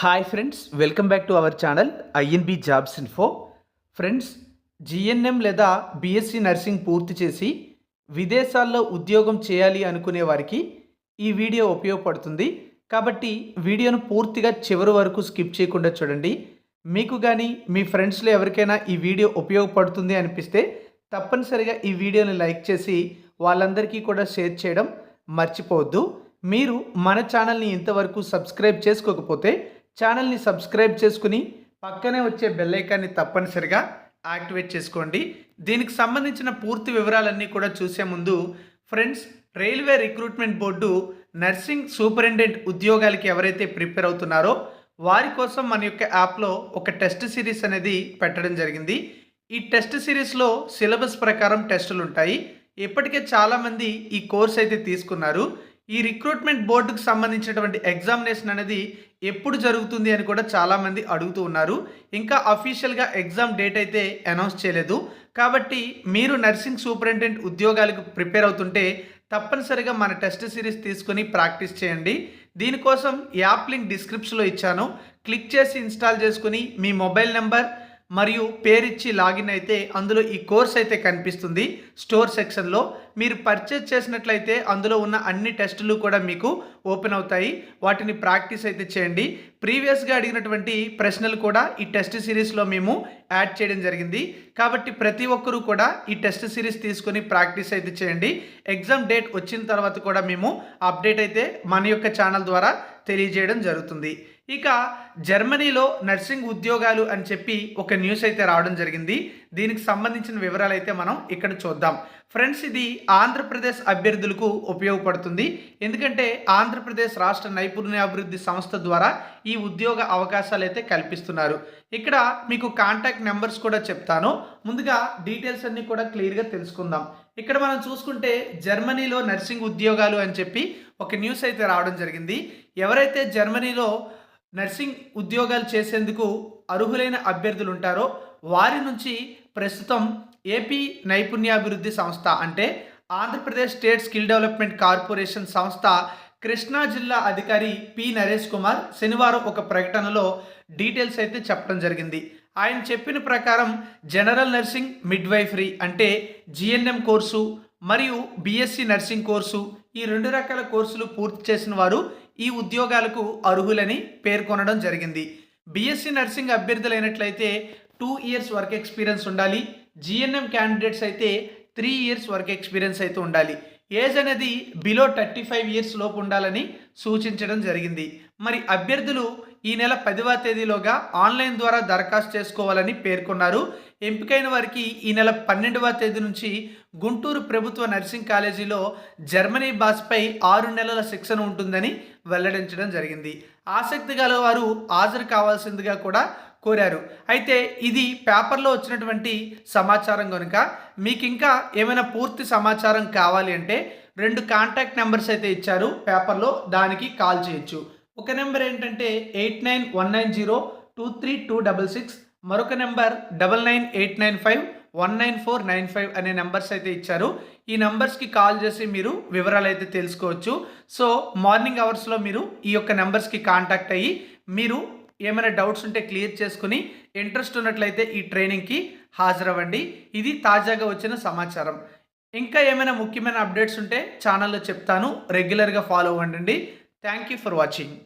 Hi friends welcome back to our channel INB jobs info friends GNM లేదా BSc nursing పూర్తి చేసి విదేశాల్లో ఉద్యోగం చేయాలి అనుకునే వారికి ఈ వీడియో ఉపయోగపడుతుంది. కాబట్టి వీడియోను పూర్తిగా చివరి వరకు స్కిప్ చేయకుండా చూడండి. మీకు కానీ మీ ఫ్రెండ్స్లో ఎవరికైనా ఈ వీడియో ఉపయోగపడుతుంది అనిపిస్తే తప్పనిసరిగా ఈ వీడియోని లైక్ చేసి వాళ్ళందరికీ కూడా షేర్ చేయడం మర్చిపోవద్దు. మీరు మన ఛానల్ని ఇంతవరకు సబ్స్క్రైబ్ చేసుకోకపోతే ఛానల్ని సబ్స్క్రైబ్ చేసుకుని పక్కనే వచ్చే బెల్లైకాన్ని తప్పనిసరిగా యాక్టివేట్ చేసుకోండి. దీనికి సంబంధించిన పూర్తి వివరాలన్నీ కూడా చూసే ముందు friends railway recruitment board nursing superintendent ఉద్యోగాలకి ఎవరైతే ప్రిపేర్ అవుతున్నారో వారి కోసం మన యొక్క యాప్లో ఒక టెస్ట్ సిరీస్ అనేది పెట్టడం జరిగింది. ఈ టెస్ట్ సిరీస్లో సిలబస్ ప్రకారం టెస్టులు ఉంటాయి. ఇప్పటికే చాలామంది ఈ కోర్స్ అయితే తీసుకున్నారు. ఈ రిక్రూట్మెంట్ బోర్డుకు సంబంధించినటువంటి ఎగ్జామినేషన్ అనేది ఎప్పుడు జరుగుతుంది అని కూడా చాలామంది అడుగుతూ ఉన్నారు. ఇంకా అఫీషియల్గా ఎగ్జామ్ డేట్ అయితే అనౌన్స్ చేయలేదు. కాబట్టి మీరు నర్సింగ్ సూపరింటెండెంట్ ఉద్యోగాలకు ప్రిపేర్ అవుతుంటే తప్పనిసరిగా మన టెస్ట్ సిరీస్ తీసుకొని ప్రాక్టీస్ చేయండి. దీనికోసం యాప్ లింక్ డిస్క్రిప్షన్లో ఇచ్చాను. క్లిక్ చేసి ఇన్స్టాల్ చేసుకుని మీ మొబైల్ నెంబర్ మరియు పేరిచ్చి లాగిన్ అయితే అందులో ఈ కోర్స్ అయితే కనిపిస్తుంది. స్టోర్ సెక్షన్లో మీరు పర్చేజ్ చేసినట్లయితే అందులో ఉన్న అన్ని టెస్టులు కూడా మీకు ఓపెన్ అవుతాయి. వాటిని ప్రాక్టీస్ అయితే చేయండి. ప్రీవియస్గా అడిగినటువంటి ప్రశ్నలు కూడా ఈ టెస్ట్ సిరీస్లో మేము యాడ్ చేయడం జరిగింది. కాబట్టి ప్రతి ఒక్కరూ కూడా ఈ టెస్ట్ సిరీస్ తీసుకొని ప్రాక్టీస్ అయితే చేయండి. ఎగ్జామ్ డేట్ వచ్చిన తర్వాత కూడా మేము అప్డేట్ అయితే మన యొక్క ఛానల్ ద్వారా తెలియజేయడం జరుగుతుంది. ఇక జర్మనీలో నర్సింగ్ ఉద్యోగాలు అని చెప్పి ఒక న్యూస్ అయితే రావడం జరిగింది. దీనికి సంబంధించిన వివరాలు అయితే మనం ఇక్కడ చూద్దాం. ఫ్రెండ్స్ ఇది ఆంధ్రప్రదేశ్ అభ్యర్థులకు ఉపయోగపడుతుంది. ఎందుకంటే ఆంధ్రప్రదేశ్ రాష్ట్ర నైపుణ్యాభివృద్ధి సంస్థ ద్వారా ఈ ఉద్యోగ అవకాశాలు అయితే కల్పిస్తున్నారు. ఇక్కడ మీకు కాంటాక్ట్ నెంబర్స్ కూడా చెప్తాను. ముందుగా డీటెయిల్స్ అన్నీ కూడా క్లియర్గా తెలుసుకుందాం. ఇక్కడ మనం చూసుకుంటే జర్మనీలో నర్సింగ్ ఉద్యోగాలు అని చెప్పి ఒక న్యూస్ అయితే రావడం జరిగింది. ఎవరైతే జర్మనీలో నర్సింగ్ ఉద్యోగాలు చేసేందుకు అర్హులైన అభ్యర్థులు ఉంటారో వారి నుంచి ప్రస్తుతం ఏపీ నైపుణ్యాభివృద్ధి సంస్థ అంటే Andhra Pradesh state skill development corporation సంస్థ కృష్ణా జిల్లా అధికారి పి నరేష్ కుమార్ శనివారం ఒక ప్రకటనలో డీటెయిల్స్ అయితే చెప్పడం జరిగింది. ఆయన చెప్పిన ప్రకారం జనరల్ నర్సింగ్ మిడ్వైఫరీ అంటే జిఎన్ఎం కోర్సు మరియు బీఎస్సీ నర్సింగ్ కోర్సు ఈ రెండు రకాల కోర్సులు పూర్తి చేసిన వారు ఈ ఉద్యోగాలకు అర్హులని పేర్కొనడం జరిగింది. బీఎస్సీ నర్సింగ్ అభ్యర్థులైనట్లయితే టూ ఇయర్స్ వర్క్ ఎక్స్పీరియన్స్ ఉండాలి. జిఎన్ఎం క్యాండిడేట్స్ అయితే త్రీ ఇయర్స్ వర్క్ ఎక్స్పీరియన్స్ అయితే ఉండాలి. ఏజ్ అనేది బిలో థర్టీ ఫైవ్ ఇయర్స్ లోపు ఉండాలని సూచించడం జరిగింది. మరి అభ్యర్థులు ఈ నెల పదివ తేదీలోగా ఆన్లైన్ ద్వారా దరఖాస్తు చేసుకోవాలని పేర్కొన్నారు. ఎంపికైన వారికి ఈ నెల పన్నెండవ తేదీ నుంచి గుంటూరు ప్రభుత్వ నర్సింగ్ కాలేజీలో జర్మనీ భాషపై ఆరు నెలల శిక్షణ ఉంటుందని వెల్లడించడం జరిగింది. ఆసక్తి గల వారు హాజరు కావాల్సిందిగా కూడా కోరారు. అయితే ఇది పేపర్లో వచ్చినటువంటి సమాచారం కనుక మీకు ఇంకా ఏమైనా పూర్తి సమాచారం కావాలి అంటే రెండు కాంటాక్ట్ నెంబర్స్ అయితే ఇచ్చారు. పేపర్లో దానికి కాల్ చేయొచ్చు. ఒక నెంబర్ ఏంటంటే eight nine one nine zero two three two double six. మరొక number double nine eight nine five one nine four nine five అనే నెంబర్స్ అయితే ఇచ్చారు. ఈ నెంబర్స్కి కాల్ చేసి మీరు వివరాలు అయితే తెలుసుకోవచ్చు. సో మార్నింగ్ అవర్స్లో మీరు ఈ యొక్క నెంబర్స్కి కాంటాక్ట్ అయ్యి మీరు ఏమైనా డౌట్స్ ఉంటే క్లియర్ చేసుకుని ఇంట్రెస్ట్ ఉన్నట్లయితే ఈ ట్రైనింగ్కి హాజరవ్వండి. ఇది తాజాగా వచ్చిన సమాచారం. ఇంకా ఏమైనా ముఖ్యమైన అప్డేట్స్ ఉంటే ఛానల్లో చెప్తాను. రెగ్యులర్గా ఫాలో అవ్వండి థ్యాంక్ యూ ఫర్ వాచింగ్.